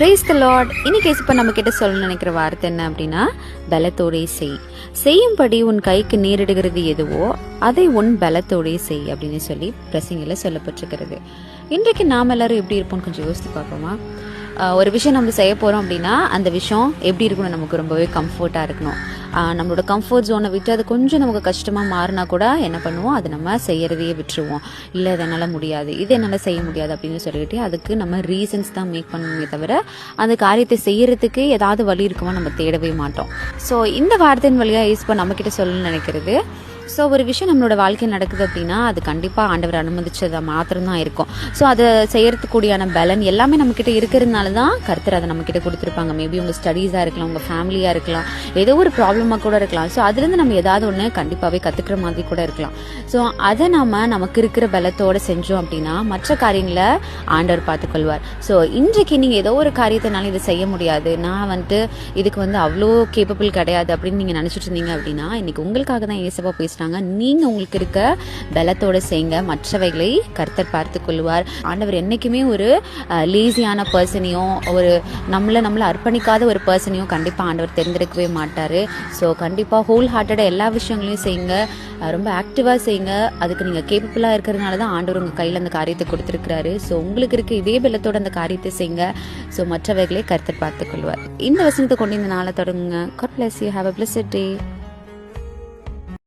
Praise the Lord இன்னைக்கு இப்போ நம்ம கிட்ட சொல்ல நினைக்கிற வார்த்தை என்ன அப்படின்னா பலத்தோடே செய். செய்யும்படி உன் கைக்கு நேரிடுகிறது எதுவோ அதை உன் பலத்தோடே செய் அப்படின்னு சொல்லி பிரசங்கில சொல்லப்பட்டிருக்கிறது. இன்றைக்கு நாம் எல்லாரும் எப்படி இருப்போம்னு கொஞ்சம் யோசித்து பார்ப்போமா? ஒரு விஷயம் நம்ம செய்ய போகிறோம் அப்படின்னா அந்த விஷயம் எப்படி இருக்கணும்? நமக்கு ரொம்பவே கம்ஃபர்ட்டாக இருக்கணும். நம்மளோட கம்ஃபர்ட் ஜோனை விட்டு அது கொஞ்சம் நமக்கு கஷ்டமாக மாறினா கூட என்ன பண்ணுவோம்? அது நம்ம செய்யறதையே விட்டுருவோம். இல்லை இதனால் என்னால் முடியாது. இது என்னால் செய்ய முடியாது அப்படின்னு சொல்லிட்டு அதுக்கு நம்ம ரீசன்ஸ் தான் மேக் பண்ணுவோமே தவிர அந்த காரியத்தை செய்யறதுக்கு ஏதாவது வழி இருக்குமா நம்ம தேடவே மாட்டோம். ஸோ இந்த வார்த்தையின் வழியாக யூஸ் பண்ண நம்மக்கிட்ட சொல்லணும்னு நினைக்கிறது. ஸோ ஒரு விஷயம் நம்மளோட வாழ்க்கையில் நடக்குது அப்படின்னா அது கண்டிப்பாக ஆண்டவர் அனுமதிச்சதை மாத்திரம்தான் இருக்கும். ஸோ அதை செய்யறதுக்கூடியான பலன் எல்லாமே நம்மக்கிட்ட இருக்கிறதுனால தான் கருத்தர் அதை நம்மக்கிட்ட கொடுத்துருப்பாங்க. மேபி உங்கள் ஸ்டடீஸாக இருக்கலாம் உங்கள் ஃபேமிலியாக இருக்கலாம். ஏதோ ஒரு ப்ராப்ளமாக கூட இருக்கலாம். ஸோ அதுலேருந்து நம்ம ஏதாவது ஒன்று கண்டிப்பாகவே கற்றுக்கிற மாதிரி கூட இருக்கலாம். ஸோ அதை நம்ம நமக்கு இருக்கிற பலத்தோடு செஞ்சோம் அப்படின்னா மற்ற காரியங்களை ஆண்டவர் பார்த்துக்கொள்வார். ஸோ இன்றைக்கு நீங்கள் ஏதோ ஒரு காரியத்தினால இதை செய்ய முடியாது. நான் வந்துட்டு இதுக்கு வந்து அவ்வளோ கேப்பபிள் கிடையாது அப்படின்னு நீங்கள் நினச்சிட்டு இருந்தீங்க அப்படின்னா இன்றைக்கி உங்களுக்காக தான் ஏசப்பா பேசுகிறாங்க நீங்கள் உங்களுக்கு இருக்க பலத்தோடு செய்யுங்க மற்றவைகளை கர்த்தர் பார்த்து கொள்வார் ஆண்டவர் என்றைக்குமே ஒரு லேசியான பர்சனையும் ஒரு நம்மளை நம்மளை அர்ப்பணிக்காத ஒரு பர்சனையும் கண்டிப்பாக ஆண்டவர் தெரிந்திருக்கவே மாட்டார். ஸோ கண்டிப்பாக ஹோல் ஹார்ட்டடாக எல்லா விஷயங்களையும் செய்யுங்க. ரொம்ப ஆக்டிவாக செய்யுங்க. அதுக்கு நீங்கள் கேப்பபிளாக இருக்கிறதுனால தான் ஆண்டவர் உங்கள் கையில் அந்த காரியத்தை கொடுத்துருக்கிறாரு. ஸோ உங்களுக்கு இருக்க இதே பலத்தோட அந்த காரியத்தை செய்யுங்க. ஸோ மற்றவைகளை கர்த்தர் பார்த்துக்கொள்வார். இந்த வசனத்தை கொண்டு இந்த நாளை தொடங்குங்க. God bless you have a bless day